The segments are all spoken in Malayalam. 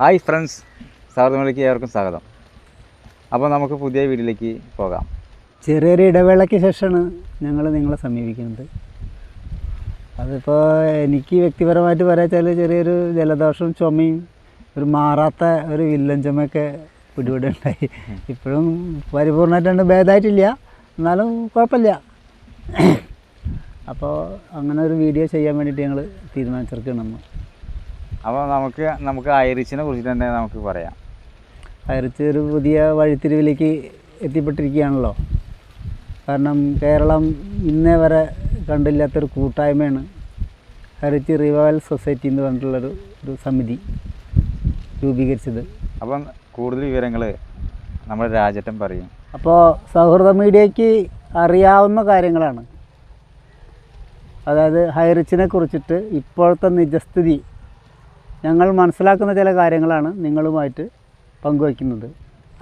ഹായ് ഫ്രണ്ട്സ് സൗഹൃദങ്ങളിലേക്ക് ഏവർക്കും സ്വാഗതം. അപ്പോൾ നമുക്ക് പുതിയ വീട്ടിലേക്ക് പോകാം. ചെറിയൊരു ഇടവേളയ്ക്ക് ശേഷമാണ് ഞങ്ങൾ നിങ്ങളെ സമീപിക്കുന്നത്. അതിപ്പോൾ എനിക്ക് വ്യക്തിപരമായിട്ട് പറയാച്ചാൽ ചെറിയൊരു ജലദോഷവും ചുമയും ഒരു മാറാത്ത ഒരു വില്ലൻ ചുമയൊക്കെ പിടിപെടി ഉണ്ടായി. ഇപ്പോഴും പരിപൂർണമായിട്ടുണ്ട് ഭേദമായിട്ടില്ല എന്നാലും കുഴപ്പമില്ല. അപ്പോൾ അങ്ങനെ ഒരു വീഡിയോ ചെയ്യാൻ വേണ്ടിയിട്ട് ഞങ്ങൾ തീരുമാനിച്ചിരിക്കണം അപ്പോൾ നമുക്ക് നമുക്ക് ഐറിച്ചിനെ കുറിച്ച് തന്നെ നമുക്ക് പറയാം. ഐറിച്ച് ഒരു പുതിയ വഴിത്തിരിവിലേക്ക് എത്തിപ്പെട്ടിരിക്കുകയാണല്ലോ. കാരണം കേരളം ഇന്നേ വരെ കണ്ടില്ലാത്തൊരു കൂട്ടായ്മയാണ് ഹരിച്ച് റിവൈവൽ സൊസൈറ്റി എന്ന് പറഞ്ഞിട്ടുള്ളൊരു ഒരു സമിതി രൂപീകരിച്ചത്. അപ്പം കൂടുതൽ വിവരങ്ങൾ നമ്മുടെ രാജേട്ടൻ പറയും. അപ്പോൾ സൗഹൃദ മീഡിയയ്ക്ക് അറിയാവുന്ന കാര്യങ്ങളാണ്. അതായത് ഹൈറിച്ചിനെ കുറിച്ചിട്ട് ഇപ്പോഴത്തെ നിജസ്ഥിതി ഞങ്ങൾ മനസ്സിലാക്കുന്ന ചില കാര്യങ്ങളാണ് നിങ്ങളുമായിട്ട് പങ്കുവയ്ക്കുന്നത്.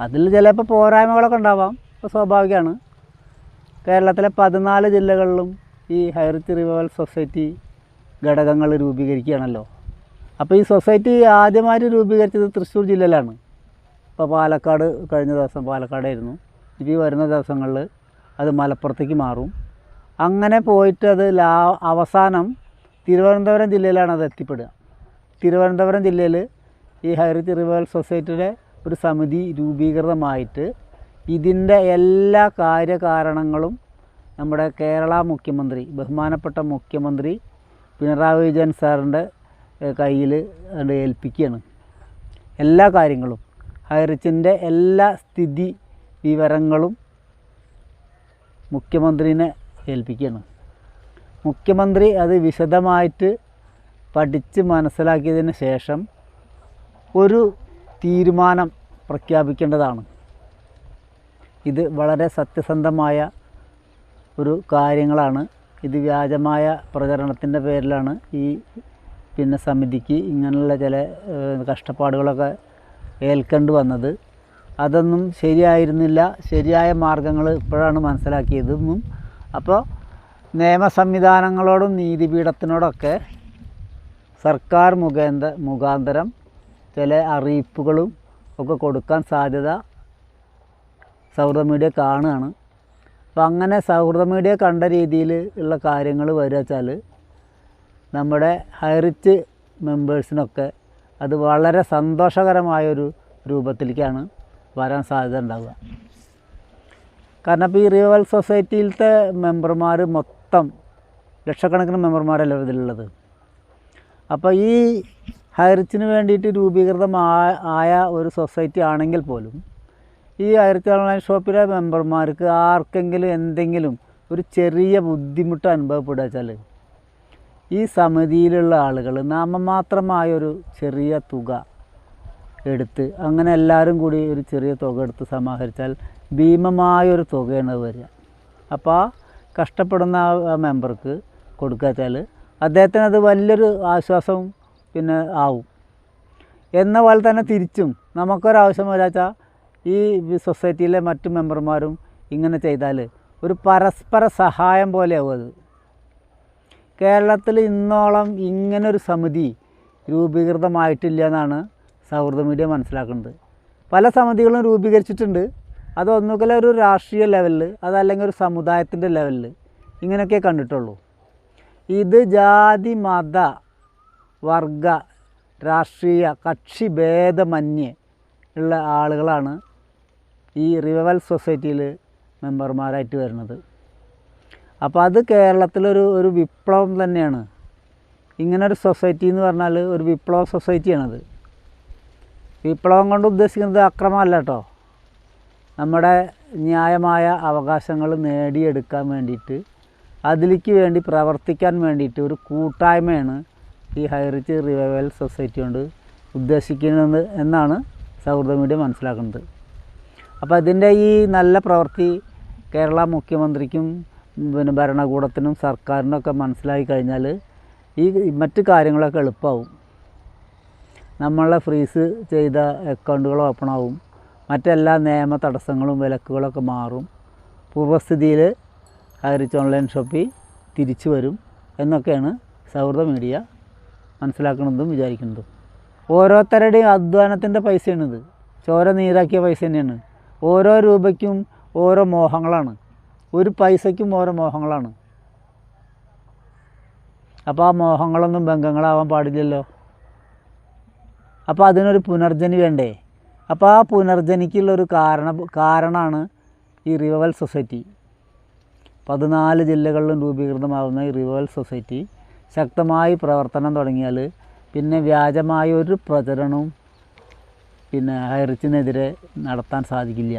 അതിൽ ചിലപ്പോൾ പോരായ്മകളൊക്കെ ഉണ്ടാവാം. സ്വാഭാവികമാണ്. കേരളത്തിലെ പതിനാല് ജില്ലകളിലും ഈ ഹൈറിച്ച് റിവൈവൽ സൊസൈറ്റി ഘടകങ്ങൾ രൂപീകരിക്കുകയാണല്ലോ. അപ്പോൾ ഈ സൊസൈറ്റി ആദ്യമായിട്ട് രൂപീകരിച്ചത് തൃശ്ശൂർ ജില്ലയിലാണ്. ഇപ്പോൾ പാലക്കാട് കഴിഞ്ഞ ദിവസം പാലക്കാടായിരുന്നു. ഇപ്പോൾ ഈ വരുന്ന ദിവസങ്ങളിൽ അത് മലപ്പുറത്തേക്ക് മാറും. അങ്ങനെ പോയിട്ട് അത് ലാ അവസാനം തിരുവനന്തപുരം ജില്ലയിലാണ് അത് എത്തിപ്പെടുക. തിരുവനന്തപുരം ജില്ലയിൽ ഈ ഹൈറിച്ച് റിവൈവൽ സൊസൈറ്റിയുടെ ഒരു സമിതി രൂപീകൃതമായിട്ട് ഇതിന്റെ എല്ലാ കാര്യകാരണങ്ങളും നമ്മുടെ കേരള മുഖ്യമന്ത്രി ബഹുമാനപ്പെട്ട മുഖ്യമന്ത്രി പിണറായി വിജയൻ സാറിന്റെ കയ്യിൽ ഏൽപ്പിക്കുകയാണ്. എല്ലാ കാര്യങ്ങളും ഹൈറിച്ചിന്റെ എല്ലാ സ്ഥിതി വിവരങ്ങളും മുഖ്യമന്ത്രിനെ ഏൽപ്പിക്കുകയാണ്. മുഖ്യമന്ത്രി അത് വിശദമായിട്ട് പഠിച്ച് മനസ്സിലാക്കിയതിന് ശേഷം ഒരു തീരുമാനം പ്രഖ്യാപിക്കേണ്ടതാണ്. ഇത് വളരെ സത്യസന്ധമായ ഒരു കാര്യങ്ങളാണ്. ഇത് വ്യാജമായ പ്രചരണത്തിന്റെ പേരിലാണ് ഈ പിന്നെ സമിതിക്ക് ഇങ്ങനെയുള്ള ചില കഷ്ടപ്പാടുകളൊക്കെ ഏൽക്കേണ്ടി വന്നത്. അതൊന്നും ശരിയായിരുന്നില്ല. ശരിയായ മാർഗങ്ങൾ ഇപ്പോഴാണ് മനസ്സിലാക്കിയതെന്നും അപ്പോൾ നിയമ സംവിധാനങ്ങളോടും നീതിപീഠത്തിനോടൊക്കെ സർക്കാർ മുഖേന്ത മുഖാന്തരം ചില അറിയിപ്പുകളും ഒക്കെ കൊടുക്കാൻ സാധ്യത സൗഹൃദ മീഡിയ കാണുകയാണ്. അപ്പം അങ്ങനെ സൗഹൃദ മീഡിയ കണ്ട രീതിയിൽ ഉള്ള കാര്യങ്ങൾ വരിക വെച്ചാൽ നമ്മുടെ ഹൈറിച്ച് മെമ്പേഴ്സിനൊക്കെ അത് വളരെ സന്തോഷകരമായൊരു രൂപത്തിലേക്കാണ് വരാൻ സാധ്യത ഉണ്ടാവുക. കാരണം ഇപ്പോൾ ഈ റിവൽ സൊസൈറ്റിയിലത്തെ മെമ്പർമാർ മൊത്തം ലക്ഷക്കണക്കിന് മെമ്പർമാരല്ല ഇതിലുള്ളത്? അപ്പോൾ ഈ ഹൈറിച്ചിന് വേണ്ടിയിട്ട് രൂപീകൃതമായ ആയ ഒരു സൊസൈറ്റി ആണെങ്കിൽ പോലും ഈ ഹൈറിച്ച് ഓൺലൈൻ ഷോപ്പിലെ മെമ്പർമാർക്ക് ആർക്കെങ്കിലും എന്തെങ്കിലും ഒരു ചെറിയ ബുദ്ധിമുട്ട് അനുഭവപ്പെടുക വെച്ചാൽ ഈ സമിതിയിലുള്ള ആളുകൾ നാമമാത്രമായൊരു ചെറിയ തുക എടുത്ത് അങ്ങനെ എല്ലാവരും കൂടി ഒരു ചെറിയ തുക എടുത്ത് സമാഹരിച്ചാൽ ഭീമമായൊരു തുകയാണ് വരിക. അപ്പോൾ കഷ്ടപ്പെടുന്ന ആ മെമ്പർക്ക് കൊടുക്കുക വെച്ചാൽ അദ്ദേഹത്തിന് അത് വലിയൊരു ആശ്വാസവും പിന്നെ ആവും. എന്ന പോലെ തന്നെ തിരിച്ചും നമുക്കൊരാവശ്യം വരാച്ചാൽ ഈ സൊസൈറ്റിയിലെ മറ്റു മെമ്പർമാരും ഇങ്ങനെ ചെയ്താൽ ഒരു പരസ്പര സഹായം പോലെയാവും അത്. കേരളത്തിൽ ഇന്നോളം ഇങ്ങനൊരു സമിതി രൂപീകൃതമായിട്ടില്ല എന്നാണ് സൗഹൃദ മീഡിയ മനസ്സിലാക്കുന്നത്. പല സമിതികളും രൂപീകരിച്ചിട്ടുണ്ട്. അത് ഒന്നുകിൽ ഒരു രാഷ്ട്രീയ ലെവലിൽ അതല്ലെങ്കിൽ ഒരു സമുദായത്തിന്റെ ലെവലിൽ ഇങ്ങനെയൊക്കെ കണ്ടിട്ടുള്ളൂ. ഇത് ജാതി മത വർഗ രാഷ്ട്രീയ കക്ഷി ഭേദമന്യേ ഉള്ള ആളുകളാണ് ഈ റിവൽ സൊസൈറ്റിയിൽ മെമ്പർമാരായിട്ട് വരുന്നത്. അപ്പോൾ അത് കേരളത്തിലൊരു ഒരു വിപ്ലവം തന്നെയാണ്. ഇങ്ങനൊരു സൊസൈറ്റി എന്ന് പറഞ്ഞാൽ ഒരു വിപ്ലവ സൊസൈറ്റിയാണത്. വിപ്ലവം കൊണ്ട് ഉദ്ദേശിക്കുന്നത് അക്രമമല്ല കേട്ടോ നമ്മുടെ ന്യായമായ അവകാശങ്ങൾ നേടിയെടുക്കാൻ വേണ്ടിയിട്ട് അതിലേക്ക് വേണ്ടി പ്രവർത്തിക്കാൻ വേണ്ടിയിട്ട് ഒരു കൂട്ടായ്മയാണ് ഈ ഹൈറിച്ച് റിവൈവൽ സൊസൈറ്റി കൊണ്ട് ഉദ്ദേശിക്കുന്നത് എന്നാണ് സൗഹൃദ മീഡിയ മനസ്സിലാക്കുന്നത്. അപ്പോൾ ഇതിന്റെ ഈ നല്ല പ്രവൃത്തി കേരള മുഖ്യമന്ത്രിക്കും പിന്നെ ഭരണകൂടത്തിനും സർക്കാരിനും ഒക്കെ മനസ്സിലായി കഴിഞ്ഞാൽ ഈ മറ്റ് കാര്യങ്ങളൊക്കെ എളുപ്പമാവും നമ്മളെ ഫ്രീസ് ചെയ്ത അക്കൗണ്ടുകൾ ഓപ്പൺ ആവും. മറ്റെല്ലാ നിയമ തടസ്സങ്ങളും വിലക്കുകളൊക്കെ മാറും. പൂർവസ്ഥിതിയിൽ ഹൈറിച്ച് ഓൺലൈൻ ഷോപ്പിൽ തിരിച്ചു വരും എന്നൊക്കെയാണ് സൗഹൃദ മീഡിയ മനസ്സിലാക്കുന്നതും വിചാരിക്കുന്നതും. ഓരോരുത്തരുടെയും അധ്വാനത്തിന്റെ പൈസയാണിത്. ചോര നീരാക്കിയ പൈസ തന്നെയാണ്. ഓരോ രൂപയ്ക്കും ഓരോ മോഹങ്ങളാണ്. ഒരു പൈസയ്ക്കും ഓരോ മോഹങ്ങളാണ്. അപ്പോൾ ആ മോഹങ്ങളൊന്നും ബംഗങ്ങളാവാൻ പാടില്ലല്ലോ. അപ്പോൾ അതിനൊരു പുനർജനി വേണ്ടേ? അപ്പോൾ ആ പുനർജനിക്കുള്ളൊരു കാരണ കാരണമാണ് ഈ റിവൽ സൊസൈറ്റി. പതിനാല് ജില്ലകളിലും രൂപീകൃതമാകുന്ന ഈ റിവൽ സൊസൈറ്റി ശക്തമായി പ്രവർത്തനം തുടങ്ങിയാൽ പിന്നെ വ്യാജമായ ഒരു പ്രചരണവും പിന്നെ ഹൈറിച്ചിനെതിരെ നടത്താൻ സാധിക്കില്ല.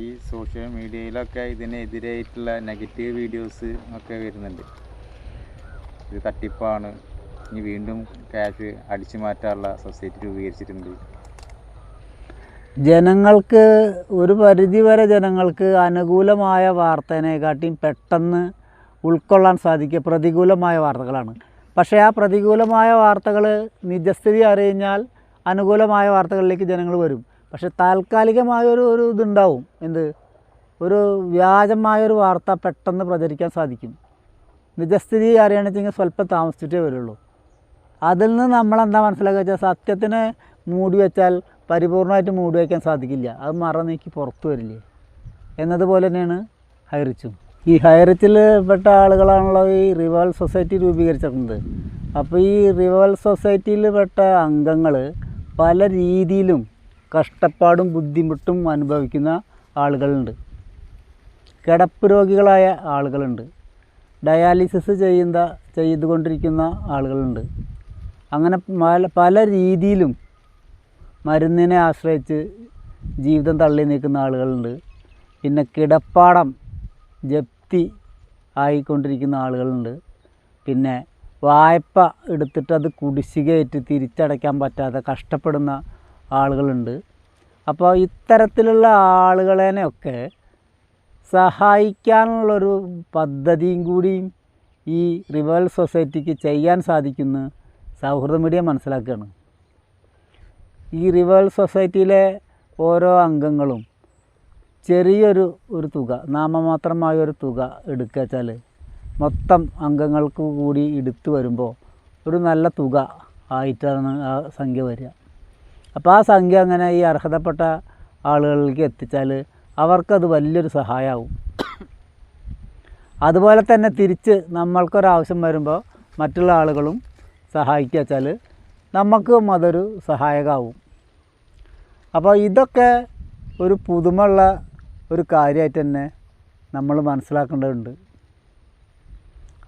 ഈ സോഷ്യൽ മീഡിയയിലൊക്കെ ഇതിനെതിരായിട്ടുള്ള നെഗറ്റീവ് വീഡിയോസ് ഒക്കെ വരുന്നുണ്ട്. ഇത് തട്ടിപ്പാണ്. ഇനി വീണ്ടും ക്യാഷ് അടിച്ചു മാറ്റാനുള്ള സൊസൈറ്റി രൂപീകരിച്ചിട്ടുണ്ട്. ജനങ്ങൾക്ക് ഒരു പരിധിവരെ ജനങ്ങൾക്ക് അനുകൂലമായ വാർത്തേനെക്കാട്ടിയും പെട്ടെന്ന് ഉൾക്കൊള്ളാൻ സാധിക്കുക പ്രതികൂലമായ വാർത്തകളാണ്. പക്ഷേ ആ പ്രതികൂലമായ വാർത്തകൾ നിജസ്ഥിതി അറിഞ്ഞാൽ അനുകൂലമായ വാർത്തകളിലേക്ക് ജനങ്ങൾ വരും. പക്ഷേ താൽക്കാലികമായ ഒരു ഒരു ഇതുണ്ടാവും. എന്ത്? ഒരു വ്യാജമായൊരു വാർത്ത പെട്ടെന്ന് പ്രചരിക്കാൻ സാധിക്കും. നിജസ്ഥിതി അറിയണമെങ്കിൽ സ്വല്പം താമസിച്ചിട്ടേ വരുള്ളൂ. അതിൽ നിന്ന് നമ്മളെന്താ മനസ്സിലാക്കുക വെച്ചാൽ സത്യത്തിനെ മൂടി വെച്ചാൽ പരിപൂർണമായിട്ട് മൂടി വയ്ക്കാൻ സാധിക്കില്ല. അത് മറ നീക്കി പുറത്തു വരില്ലേ? എന്നതുപോലെ തന്നെയാണ് ഹൈറിച്ചും. ഈ ഹൈറിച്ചിൽ പെട്ട ആളുകളാണല്ലോ ഈ റിവൽ സൊസൈറ്റി രൂപീകരിച്ചിട്ടുണ്ട് അപ്പോൾ ഈ റിവൽ സൊസൈറ്റിയിൽ പെട്ട അംഗങ്ങൾ പല രീതിയിലും കഷ്ടപ്പാടും ബുദ്ധിമുട്ടും അനുഭവിക്കുന്ന ആളുകളുണ്ട്. കിടപ്പ് രോഗികളായ ആളുകളുണ്ട്. ഡയാലിസിസ് ചെയ്യുന്ന ചെയ്തുകൊണ്ടിരിക്കുന്ന ആളുകളുണ്ട്. അങ്ങനെ പല പല രീതിയിലും മരുന്നിനെ ആശ്രയിച്ച് ജീവിതം തള്ളി നീക്കുന്ന ആളുകളുണ്ട്. പിന്നെ കിടപ്പാടം ജപ്തി ആയിക്കൊണ്ടിരിക്കുന്ന ആളുകളുണ്ട്. പിന്നെ വായ്പ എടുത്തിട്ട് അത് കുടിശ്ശികയായിട്ട് തിരിച്ചടയ്ക്കാൻ പറ്റാതെ കഷ്ടപ്പെടുന്ന ആളുകളുണ്ട്. അപ്പോൾ ഇത്തരത്തിലുള്ള ആളുകളെയൊക്കെ സഹായിക്കാനുള്ളൊരു പദ്ധതിയും കൂടിയും ഈ റിവൽ സൊസൈറ്റിക്ക് ചെയ്യാൻ സാധിക്കുന്ന സൗഹൃദ മീഡിയ മനസ്സിലാക്കുകയാണ്. ഈ റിവൽ സൊസൈറ്റിയിലെ ഓരോ അംഗങ്ങളും ചെറിയൊരു ഒരു തുക നാമമാത്രമായ ഒരു തുക എടുക്കുക വെച്ചാൽ മൊത്തം അംഗങ്ങൾക്ക് കൂടി എടുത്തു വരുമ്പോൾ ഒരു നല്ല തുക ആയിട്ടാണ് ആ സംഖ്യ വരിക. അപ്പോൾ ആ സംഖ്യ അങ്ങനെ ഈ അർഹതപ്പെട്ട ആളുകളിലേക്ക് എത്തിച്ചാൽ അവർക്കത് വലിയൊരു സഹായമാവും. അതുപോലെ തന്നെ തിരിച്ച് നമ്മൾക്കൊരാവശ്യം വരുമ്പോൾ മറ്റുള്ള ആളുകളും സഹായിക്കുക വെച്ചാൽ നമുക്കും അതൊരു സഹായകമാവും. അപ്പോൾ ഇതൊക്കെ ഒരു പുതുമയുള്ള ഒരു കാര്യമായിട്ട് തന്നെ നമ്മൾ മനസ്സിലാക്കേണ്ടതുണ്ട്.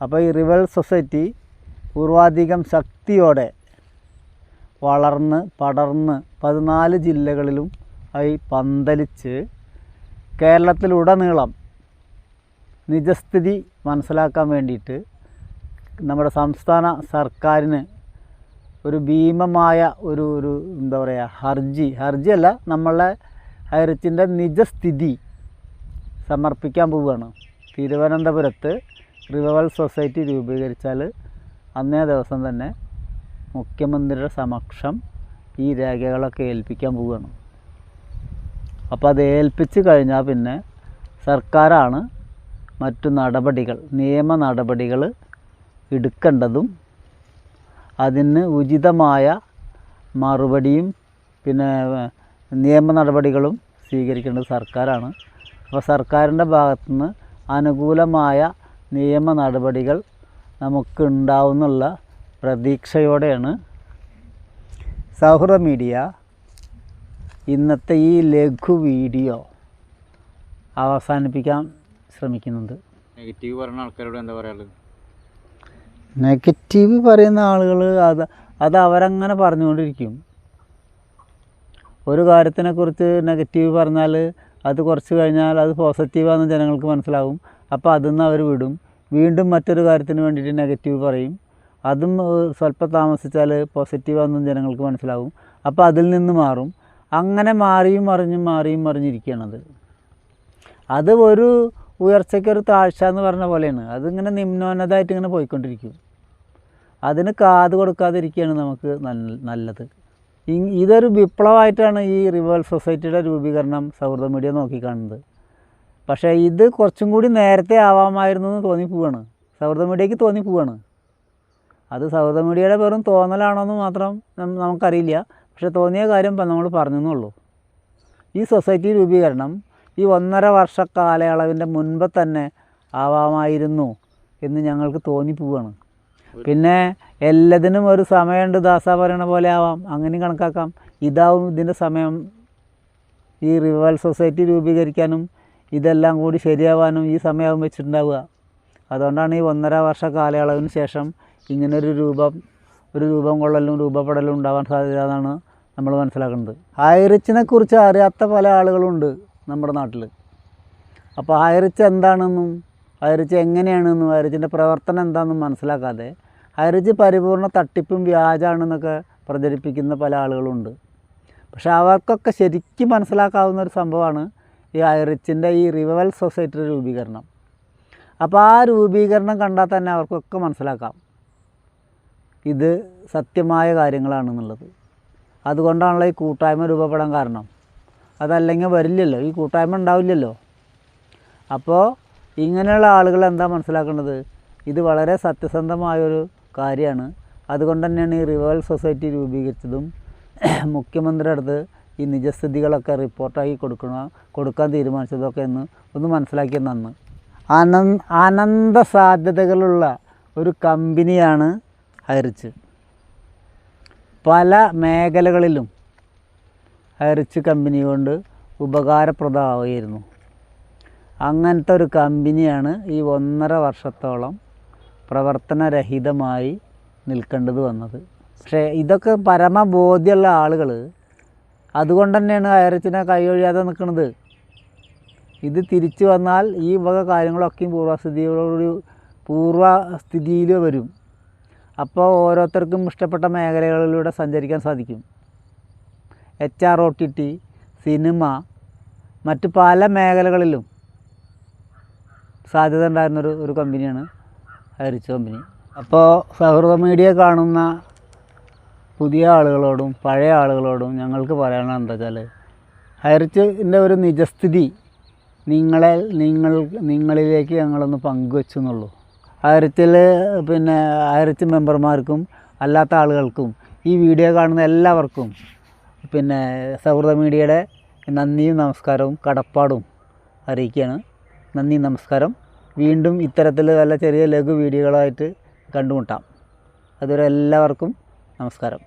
അപ്പോൾ ഈ റിവൽ സൊസൈറ്റി പൂർവാധികം ശക്തിയോടെ വളർന്ന് പടർന്ന് പതിനാല് ജില്ലകളിലും ആയി പന്തലിച്ച് കേരളത്തിലുടനീളം നിജസ്ഥിതി മനസ്സിലാക്കാൻ വേണ്ടിയിട്ട് നമ്മുടെ സംസ്ഥാന സർക്കാരിന് ഒരു ഭീമമായ ഒരു ഒരു എന്താ പറയുക ഹർജി. ഹർജി അല്ല നമ്മളെ ഹൈറിച്ചിന്റെ നിജസ്ഥിതി സമർപ്പിക്കാൻ പോവുകയാണ്. തിരുവനന്തപുരത്ത് റിവൈവൽ സൊസൈറ്റി രൂപീകരിച്ചാൽ അന്നേ ദിവസം തന്നെ മുഖ്യമന്ത്രിയുടെ സമക്ഷം ഈ രേഖകളൊക്കെ ഏൽപ്പിക്കാൻ പോവുകയാണ്. അപ്പോൾ അത് ഏൽപ്പിച്ച് കഴിഞ്ഞാൽ പിന്നെ സർക്കാരാണ് മറ്റു നടപടികൾ നിയമ നടപടികൾ എടുക്കേണ്ടതും അതിന് ഉചിതമായ മറുപടിയും പിന്നെ നിയമ നടപടികളും സ്വീകരിക്കേണ്ടത് സർക്കാരാണ്. അപ്പോൾ സർക്കാരിന്റെ ഭാഗത്തു നിന്ന് അനുകൂലമായ നിയമ നടപടികൾ ഉണ്ടാവുന്നുള്ള പ്രതീക്ഷയോടെയാണ് സൗഹൃദ മീഡിയ ഇന്നത്തെ ഈ ലഘു വീഡിയോ അവസാനിപ്പിക്കാൻ ശ്രമിക്കുന്നുണ്ട് നെഗറ്റീവ് പറഞ്ഞ ആൾക്കാരോട് എന്താ പറയാനുള്ളത്? നെഗറ്റീവ് പറയുന്ന ആളുകൾ അത് അത് അവരങ്ങനെ പറഞ്ഞുകൊണ്ടിരിക്കും. ഒരു കാര്യത്തിനെക്കുറിച്ച് നെഗറ്റീവ് പറഞ്ഞാൽ അത് കുറച്ച് കഴിഞ്ഞാൽ അത് പോസിറ്റീവാണെന്ന് ജനങ്ങൾക്ക് മനസ്സിലാവും. അപ്പോൾ അതിൽ നിന്ന് അവർ വിടും. വീണ്ടും മറ്റൊരു കാര്യത്തിന് വേണ്ടിയിട്ട് നെഗറ്റീവ് പറയും. അതും സ്വല്പം താമസിച്ചാൽ പോസിറ്റീവാണെന്നും ജനങ്ങൾക്ക് മനസ്സിലാവും. അപ്പോൾ അതിൽ നിന്ന് മാറും. അങ്ങനെ മാറിയും മറിഞ്ഞും മാറിയും മറിഞ്ഞിരിക്കുകയാണത് അത്. ഒരു ഉയർച്ചയ്ക്കൊരു താഴ്ച എന്ന് പറഞ്ഞ പോലെയാണ്. അതിങ്ങനെ നിമ്നോന്നതമായിട്ട് ഇങ്ങനെ പോയിക്കൊണ്ടിരിക്കും. അതിന് കാത് കൊടുക്കാതിരിക്കുകയാണ് നമുക്ക് നല്ലത്. ഇതൊരു വിപ്ലവമായിട്ടാണ് ഈ റിവൽ സൊസൈറ്റിയുടെ രൂപീകരണം സൗഹൃദ മീഡിയ നോക്കിക്കാണുന്നത്. പക്ഷേ ഇത് കുറച്ചും കൂടി നേരത്തെ ആവാമായിരുന്നു എന്ന് തോന്നിപ്പോവാണ്. സൗഹൃദ മീഡിയയ്ക്ക് തോന്നിപ്പോവാണ്. അത് സൗഹൃദ മീഡിയയുടെ വെറും തോന്നലാണോ എന്ന് മാത്രം നമുക്കറിയില്ല. പക്ഷേ തോന്നിയ കാര്യം നമ്മൾ പറഞ്ഞെന്നുള്ളൂ. ഈ സൊസൈറ്റി രൂപീകരണം ഈ ഒന്നര വർഷ കാലയളവിന്റെ മുൻപ് തന്നെ ആവാമായിരുന്നു എന്ന് ഞങ്ങൾക്ക് തോന്നിപ്പോവാണ്. പിന്നെ എല്ലാത്തിനും ഒരു സമയമുണ്ട് ദാസ പറയണ പോലെ ആവാം. അങ്ങനെയും കണക്കാക്കാം. ഇതാവും ഇതിന്റെ സമയം. ഈ റിവൽ സൊസൈറ്റി രൂപീകരിക്കാനും ഇതെല്ലാം കൂടി ശരിയാവാനും ഈ സമയമാകും വെച്ചിട്ടുണ്ടാവുക. അതുകൊണ്ടാണ് ഈ ഒന്നര വർഷ കാലയളവിന് ശേഷം ഇങ്ങനൊരു രൂപം ഒരു രൂപം കൊള്ളലും രൂപപ്പെടലും ഉണ്ടാവാൻ സാധ്യത എന്നാണ് നമ്മൾ മനസ്സിലാക്കുന്നത്. ഹൈറിച്ചിനെ കുറിച്ച് അറിയാത്ത പല ആളുകളുണ്ട് നമ്മുടെ നാട്ടിൽ. അപ്പോൾ ഹൈറിച്ച് എന്താണെന്നും ഹൈറിച്ച് എങ്ങനെയാണെന്നും ഹൈറിച്ചിന്റെ പ്രവർത്തനം എന്താണെന്നും മനസ്സിലാക്കാതെ ഹൈറിച്ച് പരിപൂർണ തട്ടിപ്പും വ്യാജാണെന്നൊക്കെ പ്രചരിപ്പിക്കുന്ന പല ആളുകളുണ്ട്. പക്ഷെ അവർക്കൊക്കെ ശരിക്കും മനസ്സിലാക്കാവുന്ന ഒരു സംഭവമാണ് ഈ ഐറിച്ചിന്റെ ഈ റിവൽ സൊസൈറ്റിയുടെ രൂപീകരണം. അപ്പോൾ ആ രൂപീകരണം കണ്ടാൽ തന്നെ അവർക്കൊക്കെ മനസ്സിലാക്കാം. ഇത് സത്യമായ കാര്യങ്ങളാണെന്നുള്ളത്. അതുകൊണ്ടാണല്ലോ ഈ കൂട്ടായ്മ രൂപപ്പെടാൻ കാരണം. അതല്ലെങ്കിൽ വരില്ലല്ലോ ഈ കൂട്ടായ്മ ഉണ്ടാവില്ലല്ലോ. അപ്പോൾ ഇങ്ങനെയുള്ള ആളുകൾ എന്താ മനസ്സിലാക്കേണ്ടത്? ഇത് വളരെ സത്യസന്ധമായൊരു കാര്യമാണ്. അതുകൊണ്ട് തന്നെയാണ് ഈ റിവൽ സൊസൈറ്റി രൂപീകരിച്ചതും മുഖ്യമന്ത്രിയുടെ അടുത്ത് ഈ നിജസ്ഥിതികളൊക്കെ റിപ്പോർട്ടാക്കി കൊടുക്കണ കൊടുക്കാൻ തീരുമാനിച്ചതൊക്കെ എന്ന് ഒന്ന് മനസ്സിലാക്കിയ നന്ന്. അനന്ത അനന്ത സാധ്യതകളുള്ള ഒരു കമ്പനിയാണ് ഹൈറിച്ച് പല മേഖലകളിലും ഹൈറിച്ച് കമ്പനി കൊണ്ട് ഉപകാരപ്രദമായിരുന്നു. അങ്ങനത്തെ ഒരു കമ്പനിയാണ് ഈ ഒന്നര വർഷത്തോളം പ്രവർത്തനരഹിതമായി നിൽക്കേണ്ടത് വന്നത്. പക്ഷേ ഇതൊക്കെ പരമബോധ്യമുള്ള ആളുകൾ അതുകൊണ്ട് തന്നെയാണ് കയറച്ചിനെ കൈയൊഴിയാതെ നിൽക്കുന്നത്. ഇത് തിരിച്ചു വന്നാൽ ഈ വക കാര്യങ്ങളൊക്കെയും പൂർവസ്ഥിതിയോടൊരു പൂർവസ്ഥിതിയിൽ വരും. അപ്പോൾ ഓരോരുത്തർക്കും ഇഷ്ടപ്പെട്ട മേഖലകളിലൂടെ സഞ്ചരിക്കാൻ സാധിക്കും. H R O T T cinema മറ്റ് പല മേഖലകളിലും സാധ്യത ഉണ്ടായിരുന്നൊരു ഒരു കമ്പനിയാണ് ഹരിച്ച് കമ്പനി അപ്പോൾ സൗഹൃദ മീഡിയ കാണുന്ന പുതിയ ആളുകളോടും പഴയ ആളുകളോടും ഞങ്ങൾക്ക് പറയാനുള്ളത് എന്താ വെച്ചാൽ ഹരിച്ചിന്റെ ഒരു നിജസ്ഥിതി നിങ്ങളെ നിങ്ങൾ നിങ്ങളിലേക്ക് ഞങ്ങളൊന്ന് പങ്കുവെച്ചു എന്നുള്ളൂ ഹരിച്ചിൽ പിന്നെ ഹരിച്ച് മെമ്പർമാർക്കും അല്ലാത്ത ആളുകൾക്കും ഈ വീഡിയോ കാണുന്ന എല്ലാവർക്കും പിന്നെ സൗഹൃദ മീഡിയയുടെ നന്ദിയും നമസ്കാരവും കടപ്പാടും അറിയിക്കുകയാണ്. നന്ദി നമസ്കാരം. വീണ്ടും ഇത്തരത്തിൽ നല്ല ചെറിയ ലഘു വീഡിയോകളായിട്ട് കണ്ടുമുട്ടാം. അതുവരെ എല്ലാവർക്കും നമസ്കാരം.